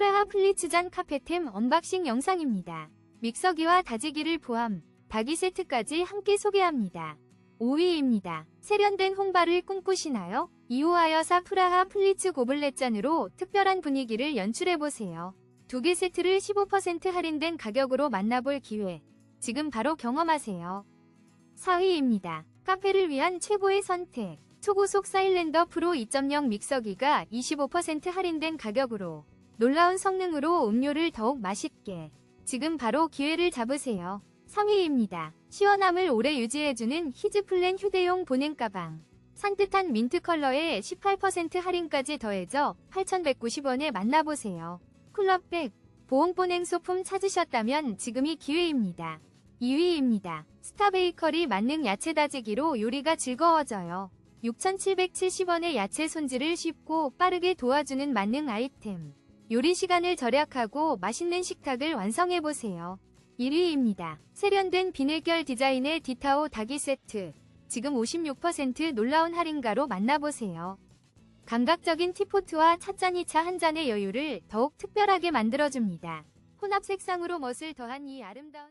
프라하 플리츠잔 카페템 언박싱 영상입니다. 믹서기와 다지기를 포함 닭이 세트까지 함께 소개합니다. 5위입니다. 세련된 홍발을 꿈꾸시나요? 이오하여사 프라하 플리츠 고블렛 잔으로 특별한 분위기를 연출해보세요. 두 개 세트를 15% 할인된 가격으로 만나볼 기회. 지금 바로 경험하세요. 4위입니다. 카페를 위한 최고의 선택. 초고속 사일랜더 프로 2.0 믹서기가 25% 할인된 가격으로 놀라운 성능으로 음료를 더욱 맛있게. 지금 바로 기회를 잡으세요. 3위입니다. 시원함을 오래 유지해주는 히즈플랜 휴대용 보냉 가방. 산뜻한 민트 컬러에 18% 할인까지 더해져 8,190원에 만나보세요. 쿨러백, 보온보냉 소품 찾으셨다면 지금이 기회입니다. 2위입니다. 스타베이커리 만능 야채 다지기로 요리가 즐거워져요. 6,770원의 야채 손질을 쉽고 빠르게 도와주는 만능 아이템. 요리 시간을 절약하고 맛있는 식탁을 완성해보세요. 1위입니다. 세련된 비늘결 디자인의 디타오 닭이 세트. 지금 56% 놀라운 할인가로 만나보세요. 감각적인 티포트와 찻잔이 차 한 잔의 여유를 더욱 특별하게 만들어줍니다. 혼합 색상으로 멋을 더한 이 아름다운